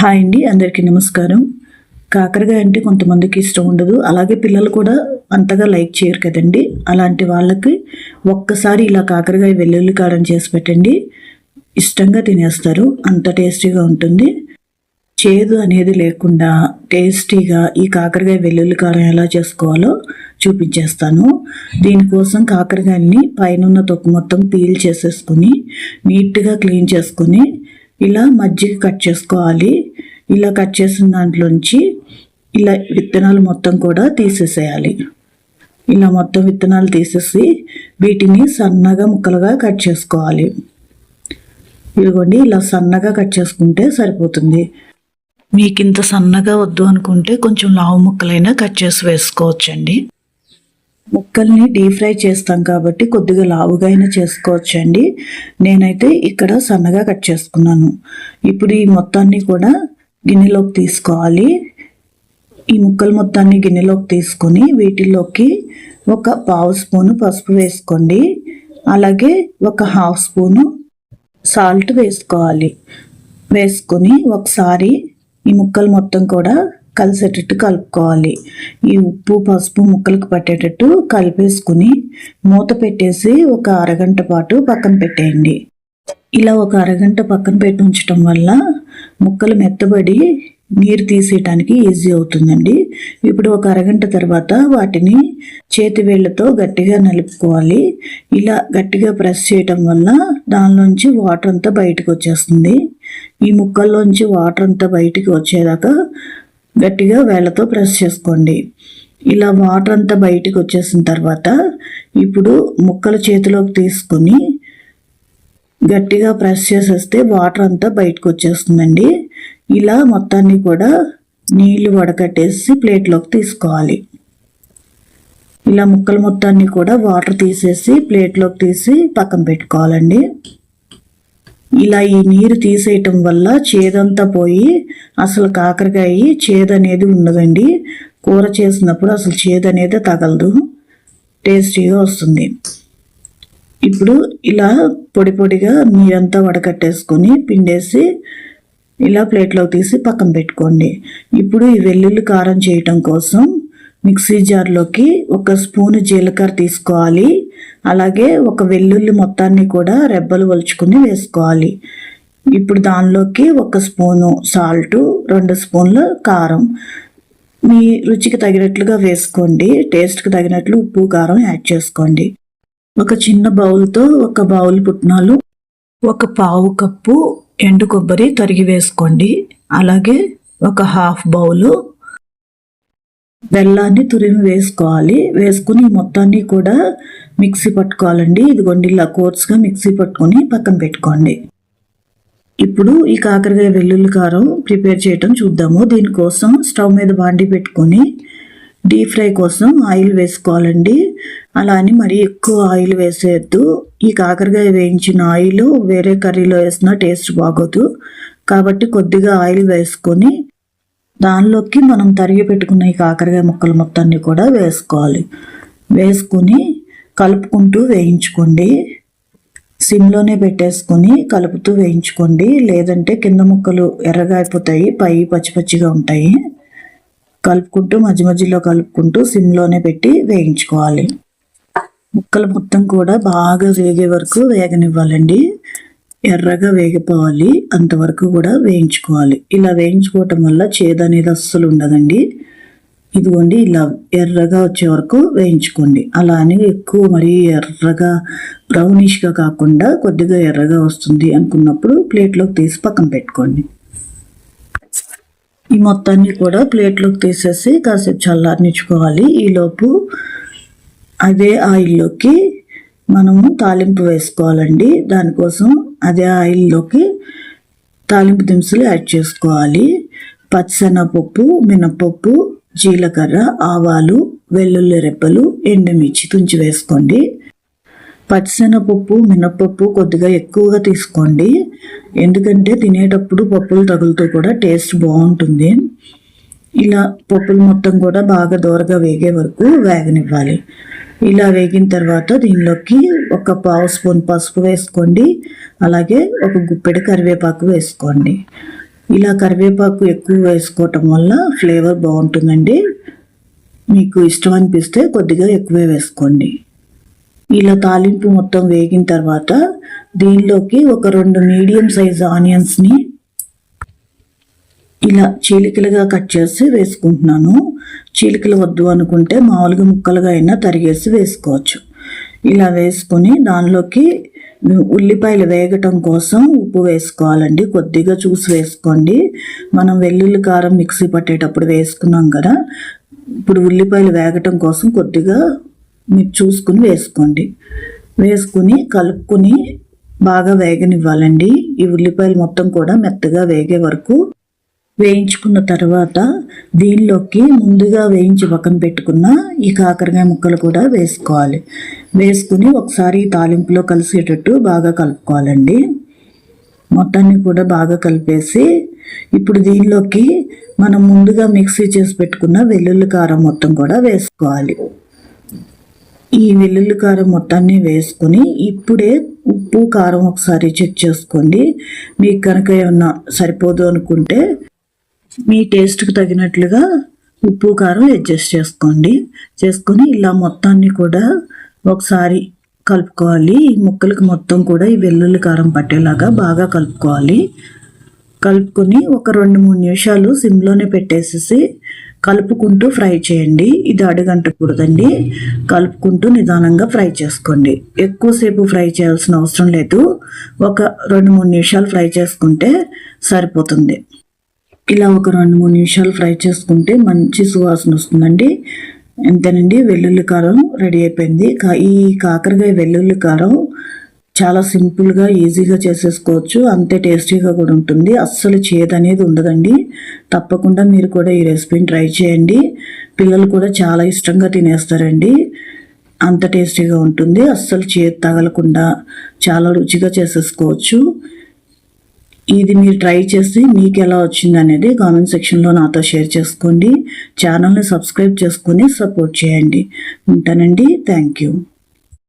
Hi అండి అందరికీ నమస్కారం. కాకరకాయ అంటే కొంతమందికి ఇష్టం ఉండదు. అలాగే పిల్లలు కూడా అంతగా లైక్ చేయరు కదండి. అలాంటి వాళ్ళకి ఒక్కసారి ఇలా కాకరకాయ వెల్లుల్లి కారం చేసి పెట్టండి. ఇష్టంగా తినేస్తారు. అంత టేస్టీగా ఉంటుంది. చేదు అనేది లేకుండా టేస్టీగా ఈ కాకరకాయ వెల్లుల్లి కారం ఎలా చేసుకోవాలో చూపించేస్తాను. దీనికోసం కాకరకాయని పైన తొక్కు మొత్తం పీల్ చేసేసుకుని నీట్గా క్లీన్ చేసుకుని ఇలా మజ్జిగ కట్ చేసుకోవాలి. ఇలా కట్ చేసిన దాంట్లోంచి ఇలా విత్తనాలు మొత్తం కూడా తీసేసేయాలి. ఇలా మొత్తం విత్తనాలు తీసేసి వీటిని సన్నగా ముక్కలుగా కట్ చేసుకోవాలి. ఇదిగోండి ఇలా సన్నగా కట్ చేసుకుంటే సరిపోతుంది. మీకు ఇంత సన్నగా వద్దు అనుకుంటే కొంచెం లావు ముక్కలైనా కట్ చేసి వేసుకోవచ్చండి. ముక్కల్ని డీప్ ఫ్రై చేస్తాం కాబట్టి కొద్దిగా లావుగా అయినా చేసుకోవచ్చండి. నేనైతే ఇక్కడ సన్నగా కట్ చేసుకున్నాను. ఇప్పుడు ఈ మొత్తాన్ని కూడా గిన్నెలోకి తీసుకోవాలి. ఈ ముక్కలు మొత్తాన్ని గిన్నెలోకి తీసుకొని వీటిలోకి ఒక పావు స్పూను పసుపు వేసుకోండి. అలాగే ఒక హాఫ్ స్పూను సాల్ట్ వేసుకోవాలి. వేసుకొని ఒకసారి ఈ ముక్కలు మొత్తం కూడా కలిసేటట్టు కలుపుకోవాలి. ఈ ఉప్పు పసుపు ముక్కలకు పట్టేటట్టు కలిపేసుకుని మూత పెట్టేసి ఒక అరగంట పాటు పక్కన పెట్టేయండి. ఇలా ఒక అరగంట పక్కన పెట్టి ఉంచడం వల్ల ముక్కలు మెత్తబడి నీరు తీసేయటానికి ఈజీ అవుతుందండి. ఇప్పుడు ఒక అరగంట తర్వాత వాటిని చేతి వేళ్ళతో గట్టిగా నలుపుకోవాలి. ఇలా గట్టిగా ప్రెస్ చేయటం వల్ల దానిలోంచి వాటర్ అంతా బయటకు వచ్చేస్తుంది. ఈ ముక్కల్లోంచి వాటర్ అంతా బయటికి వచ్చేదాకా గట్టిగా వేళ్ళతో ప్రెస్ చేసుకోండి. ఇలా వాటర్ అంతా బయటికి వచ్చేసిన తర్వాత ఇప్పుడు ముక్కలు చేతిలోకి తీసుకొని గట్టిగా ప్రెస్ చేసేస్తే వాటర్ అంతా బయటకు వచ్చేస్తుందండి. ఇలా మొత్తాన్ని కూడా నీళ్ళు వడకట్టేసి ప్లేట్లోకి తీసుకోవాలి. ఇలా ముక్కలు మొత్తాన్ని కూడా వాటర్ తీసేసి ప్లేట్లోకి తీసి పక్కన పెట్టుకోవాలండి. ఇలా ఈ నీరు తీసేయటం వల్ల చేదంతా పోయి అసలు కాకరకాయ చేదు అనేది ఉండదండి. కూర చేసినప్పుడు అసలు చేదు అనేది తగలదు. టేస్టీగా వస్తుంది. ఇప్పుడు ఇలా పొడి పొడిగా నీరంతా వడకట్టేసుకొని పిండేసి ఇలా ప్లేట్లోకి తీసి పక్కన పెట్టుకోండి. ఇప్పుడు ఈ వెల్లుల్లి కారం చేయటం కోసం మిక్సీ జార్లోకి ఒక స్పూను జీలకర్ర తీసుకోవాలి. అలాగే ఒక వెల్లుల్లి మొత్తాన్ని కూడా రెబ్బలు వలుచుకుని వేసుకోవాలి. ఇప్పుడు దానిలోకి ఒక స్పూను సాల్టు రెండు స్పూన్ల కారం. మీ రుచికి తగినట్లుగా వేసుకోండి. టేస్ట్కి తగినట్లు ఉప్పు కారం యాడ్ చేసుకోండి. ఒక చిన్న బౌల్తో ఒక బౌల్ పుట్నాలు ఒక పావు కప్పు ఎండు కొబ్బరి తరిగి వేసుకోండి. అలాగే ఒక హాఫ్ బౌలు బెల్లాన్ని తురిమి వేసుకోవాలి. వేసుకుని మొత్తాన్ని కూడా మిక్సీ పట్టుకోవాలండి. ఇదిగోండి ఇలా కోర్స్గా మిక్సీ పట్టుకొని పక్కన పెట్టుకోండి. ఇప్పుడు ఈ కాకరకాయ వెల్లుల్లి కారం ప్రిపేర్ చేయటం చూద్దాము. దీనికోసం స్టవ్ మీద బాండి పెట్టుకొని డీప్ ఫ్రై కోసం ఆయిల్ వేసుకోవాలండి. అలా అని మరీ ఎక్కువ ఆయిల్ వేసేయద్దు. ఈ కాకరకాయ వేయించిన ఆయిల్ వేరే కర్రీలో వేసిన టేస్ట్ బాగోదు. కాబట్టి కొద్దిగా ఆయిల్ వేసుకొని దానిలోకి మనం తరిగి పెట్టుకున్న ఈ కాకరకాయ ముక్కలు మొత్తాన్ని కూడా వేసుకోవాలి. వేసుకుని కలుపుకుంటూ వేయించుకోండి. సిమ్లోనే పెట్టేసుకొని కలుపుతూ వేయించుకోండి. లేదంటే కింద ముక్కలు ఎర్రగా అయిపోతాయి పై పచ్చి పచ్చిగా ఉంటాయి. కలుపుకుంటూ మధ్య మధ్యలో కలుపుకుంటూ సిమ్లోనే పెట్టి వేయించుకోవాలి. ముక్కలు మొత్తం కూడా బాగా వేగే వరకు వేగనివ్వాలండి. ఎర్రగా వేగిపోవాలి. అంతవరకు కూడా వేయించుకోవాలి. ఇలా వేయించుకోవటం వల్ల చేదు అనేది అస్సలు ఉండదండి. ఇదిగోండి ఇలా ఎర్రగా వచ్చే వరకు వేయించుకోండి. అలా అని ఎక్కువ మరీ ఎర్రగా బ్రౌనిష్గా కాకుండా కొద్దిగా ఎర్రగా వస్తుంది అనుకున్నప్పుడు ప్లేట్లోకి తీసి పక్కన పెట్టుకోండి. ఈ మొత్తాన్ని కూడా ప్లేట్లోకి తీసేసి కాసేపు చల్లారనిచ్చుకోవాలి. ఈలోపు అదే ఆయిల్లోకి మనము తాలింపు వేసుకోవాలండి. దానికోసం అదే ఆయిల్లోకి తాలింపు దినుసులు యాడ్ చేసుకోవాలి. పచ్చనపప్పు మినపప్పు జీలకర్ర ఆవాలు వెల్లుల్లి రెప్పలు ఎండుమిర్చి తుంచి వేసుకోండి. పచ్చిశనగపప్పు మినపప్పు కొద్దిగా ఎక్కువగా తీసుకోండి. ఎందుకంటే తినేటప్పుడు పప్పులు తగులుతూ కూడా టేస్ట్ బాగుంటుంది. ఇలా పప్పులు మొత్తం కూడా బాగా దూరగా వేగే వరకు వేగనివ్వాలి. ఇలా వేగిన తర్వాత దీనిలోకి ఒక పావు స్పూన్ పసుపు వేసుకోండి. అలాగే ఒక గుప్పెడు కరివేపాకు వేసుకోండి. ఇలా కరివేపాకు ఎక్కువ వేసుకోవటం వల్ల ఫ్లేవర్ బాగుంటుందండి. మీకు ఇష్టం అనిపిస్తే కొద్దిగా ఎక్కువే వేసుకోండి. ఇలా తాలింపు మొత్తం వేగిన తర్వాత దీనిలోకి ఒక రెండు మీడియం సైజ్ ఆనియన్స్ని ఇలా చీలికలుగా కట్ చేసి వేసుకుంటున్నాను. చీలికలు వద్దు అనుకుంటే మామూలుగా ముక్కలుగా అయినా తరిగేసి వేసుకోవచ్చు. ఇలా వేసుకుని దానిలోకి ఉల్లిపాయలు వేగటం కోసం ఉప్పు వేసుకోవాలండి. కొద్దిగా చూసి వేసుకోండి. మనం వెల్లుల్లి కారం మిక్సీ పట్టేటప్పుడు వేసుకున్నాం కదా ఇప్పుడు ఉల్లిపాయలు వేగటం కోసం కొద్దిగా మీరు చూసుకుని వేసుకోండి. వేసుకుని కలుపుకొని బాగా వేగనివ్వాలండి. ఈ ఉల్లిపాయలు మొత్తం కూడా మెత్తగా వేగే వరకు వేయించుకున్న తర్వాత దీనిలోకి ముందుగా వేయించి పక్కన పెట్టుకున్న ఈ కాకరకాయ ముక్కలు కూడా వేసుకోవాలి. వేసుకుని ఒకసారి తాలింపులో కలిసేటట్టు బాగా కలుపుకోవాలండి. మొత్తాన్ని కూడా బాగా కలిపేసి ఇప్పుడు దీనిలోకి మనం ముందుగా మిక్సీ చేసి పెట్టుకున్న వెల్లుల్లి కారం మొత్తం కూడా వేసుకోవాలి. ఈ వెల్లుల్లి కారం మొత్తాన్ని వేసుకొని ఇప్పుడే ఉప్పు కారం ఒకసారి చెక్ చేసుకోండి. మీకు కనుక ఏమన్నా సరిపోదు అనుకుంటే మీ టేస్ట్కి తగినట్లుగా ఉప్పు కారం అడ్జస్ట్ చేసుకోండి. చేసుకొని ఇలా మొత్తాన్ని కూడా ఒకసారి కలుపుకోవాలి. ఈ ముక్కలకి మొత్తం కూడా ఈ వెల్లుల్లి కారం పట్టేలాగా బాగా కలుపుకోవాలి. కలుపుకొని ఒక రెండు మూడు నిమిషాలు సిమ్లోనే పెట్టేసేసి కలుపుకుంటూ ఫ్రై చేయండి. ఇది అడుగంటకూడదండి. కలుపుకుంటూ నిదానంగా ఫ్రై చేసుకోండి. ఎక్కువసేపు ఫ్రై చేయాల్సిన అవసరం లేదు. ఒక రెండు మూడు నిమిషాలు ఫ్రై చేసుకుంటే సరిపోతుంది. ఇలా ఒక రెండు మూడు నిమిషాలు ఫ్రై చేసుకుంటే మంచి సువాసన వస్తుందండి. ఎంతేనండి వెల్లుల్లి కారం రెడీ అయిపోయింది. ఈ కాకరకాయ వెల్లుల్లి కారం చాలా సింపుల్గా ఈజీగా చేసేసుకోవచ్చు. అంతే టేస్టీగా కూడా ఉంటుంది. అస్సలు చేదు అనేది ఉండదండి. తప్పకుండా మీరు కూడా ఈ రెసిపీని ట్రై చేయండి. పిల్లలు కూడా చాలా ఇష్టంగా తినేస్తారండి. అంత టేస్టీగా ఉంటుంది. అస్సలు చేదు తగలకుండా చాలా రుచిగా చేసేసుకోవచ్చు. ఇది మీరు ట్రై చేసి మీకు ఎలా వచ్చింది అనేది కామెంట్ సెక్షన్లో నాతో షేర్ చేసుకోండి. ఛానల్ని సబ్స్క్రైబ్ చేసుకొని సపోర్ట్ చేయండి. ఉంటానండి. Thank you